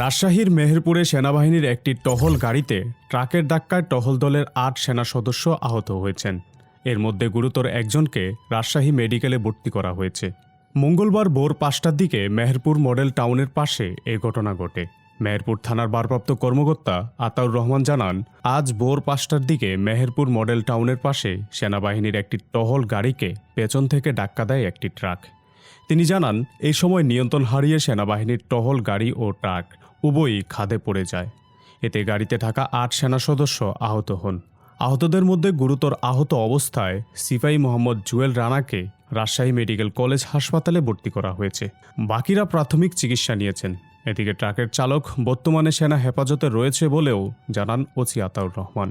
রাজশাহীর মেহেরপুরে সেনাবাহিনীর একটি টহল গাড়িতে ট্রাকের ধাক্কায় টহল দলের আট সেনা সদস্য আহত হয়েছেন। এর মধ্যে গুরুতর একজনকে রাজশাহী মেডিকেলে ভর্তি করা হয়েছে। মঙ্গলবার ভোর পাঁচটার দিকে মেহেরপুর মডেল টাউনের পাশে এ ঘটনা ঘটে। মেহেরপুর থানার ভারপ্রাপ্ত কর্মকর্তা আতাউর রহমান জানান, আজ ভোর পাঁচটার দিকে মেহেরপুর মডেল টাউনের পাশে সেনাবাহিনীর একটি টহল গাড়িকে পেছন থেকে ধাক্কা দেয় একটি ট্রাক। তিনি জানান, এই সময় নিয়ন্ত্রণ হারিয়ে সেনাবাহিনীর টহল গাড়ি ও ট্রাক উভয়ই খাদে পড়ে যায়। এতে গাড়িতে থাকা আট সেনা সদস্য আহত হন। আহতদের মধ্যে গুরুতর আহত অবস্থায় সিপাই মোহাম্মদ জুয়েল রানাকে রাজশাহী মেডিকেল কলেজ হাসপাতালে ভর্তি করা হয়েছে। বাকিরা প্রাথমিক চিকিৎসা নিয়েছেন। এদিকে ট্রাকের চালক বর্তমানে সেনা হেফাজতে রয়েছে বলেও জানান ওসি আতাউর রহমান।